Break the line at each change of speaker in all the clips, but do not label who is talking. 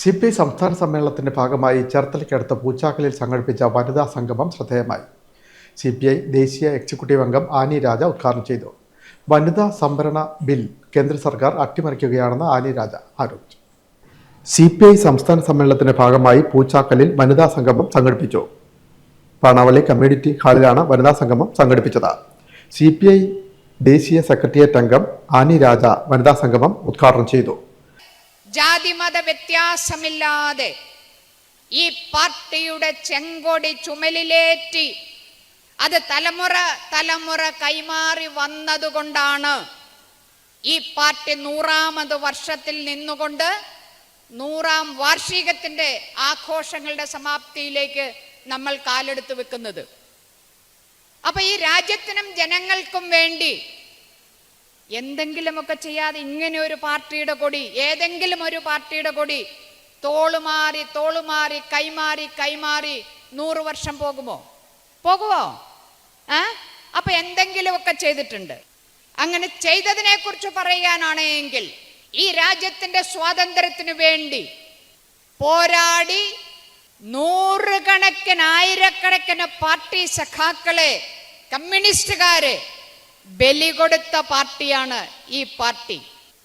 C P I സംസ്ഥാന സമ്മേളനത്തിന്റെ ഭാഗമായി ചേർത്തലയ്ക്കടുത്ത പൂച്ചാക്കലിൽ സംഘടിപ്പിച്ച വനിതാ സംഗമം ശ്രദ്ധേയമായി. സി പി ഐ ദേശീയ എക്സിക്യൂട്ടീവ് അംഗം ആനി രാജ ഉദ്ഘാടനം ചെയ്തു. വനിതാ സംവരണ ബിൽ കേന്ദ്ര സർക്കാർ അട്ടിമറിക്കുകയാണെന്ന് ആനി രാജ ആരോപിച്ചു. സി പി ഐ സംസ്ഥാന സമ്മേളനത്തിന്റെ ഭാഗമായി പൂച്ചാക്കലിൽ വനിതാ സംഗമം സംഘടിപ്പിച്ചു. പാണാവളി കമ്മ്യൂണിറ്റി ഹാളിലാണ് വനിതാ സംഗമം സംഘടിപ്പിച്ചത്. സി പി ഐ ദേശീയ സെക്രട്ടേറിയറ്റ് അംഗം ആനി രാജ വനിതാ സംഗമം ഉദ്ഘാടനം ചെയ്തു.
ജാതിമത വ്യത്യാസമില്ലാതെ ഈ പാർട്ടിയുടെ ചെങ്കൊടി ചുമലിലേറ്റി അത് തലമുറ തലമുറ കൈമാറി വന്നതുകൊണ്ടാണ് ഈ പാർട്ടി നൂറാമത് വർഷത്തിൽ നിന്നുകൊണ്ട് നൂറാം വാർഷികത്തിന്റെ ആഘോഷങ്ങളുടെ സമാപ്തിയിലേക്ക് നമ്മൾ കാലെടുത്ത് വെക്കുന്നത്. അപ്പൊ ഈ രാജ്യത്തിനും ജനങ്ങൾക്കും വേണ്ടി എന്തെങ്കിലുമൊക്കെ ചെയ്യാതെ ഇങ്ങനെ ഒരു പാർട്ടിയുടെ കൊടി ഏതെങ്കിലും ഒരു പാർട്ടിയുടെ കൊടി തോളുമാറി തോളുമാറി കൈമാറി കൈമാറി നൂറ് വർഷം പോകുമോ? പോകുമോ ആ? അപ്പൊ എന്തെങ്കിലുമൊക്കെ ചെയ്തിട്ടുണ്ട്. അങ്ങനെ ചെയ്തതിനെ കുറിച്ച് പറയാനാണ് എങ്കിൽ ഈ രാജ്യത്തിന്റെ സ്വാതന്ത്ര്യത്തിനു വേണ്ടി പോരാടി നൂറുകണക്കിന് ആയിരക്കണക്കിന് പാർട്ടി സഖാക്കളെ കമ്മ്യൂണിസ്റ്റുകാരെ ബലി കൊടുത്ത പാർട്ടിയാണ് ഈ പാർട്ടി.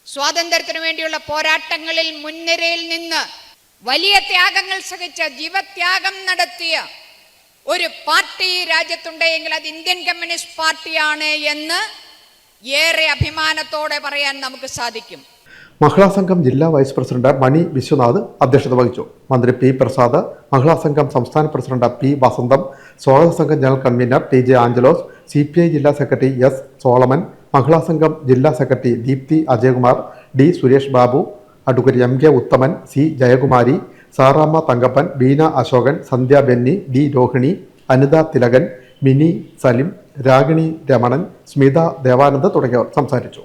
സ്വാതന്ത്ര്യത്തിനു വേണ്ടിയുള്ള പോരാട്ടങ്ങളിൽ മുൻനിരയിൽ നിന്ന് വലിയ ത്യാഗങ്ങൾ സഹിച്ച ജീവത്യാഗം നടത്തിയ ഒരു പാർട്ടി രാജ്യത്തുണ്ടെങ്കിൽ അത് ഇന്ത്യൻ കമ്മ്യൂണിസ്റ്റ് പാർട്ടിയാണ് എന്ന് ഏറെ അഭിമാനത്തോടെ പറയാൻ നമുക്ക് സാധിക്കും.
മഹിളാ സംഘം ജില്ലാ വൈസ് പ്രസിഡന്റ് മണി വിശ്വനാഥ് അധ്യക്ഷത വഹിച്ചു. മന്ത്രി പി പ്രസാദ് മഹിളാ സംഘം സംസ്ഥാന പ്രസിഡന്റ് പി വസന്തം സ്വാഗത സംഘം general convener T J Angelos C P I ജില്ലാ സെക്രട്ടറി എസ് സോളമൻ മഹിളാ സംഘം ജില്ലാ secretary Deepthi Ajayakumar D Suresh Babu advocate M K Uthaman C Jayakumari Saramma Thankappan Beena Ashokan Sandhya Benny D Rohini Anitha Thilakan Mini Salim Ragini Ramanan Smitha Devanand തുടങ്ങിയവർ സംസാരിച്ചു.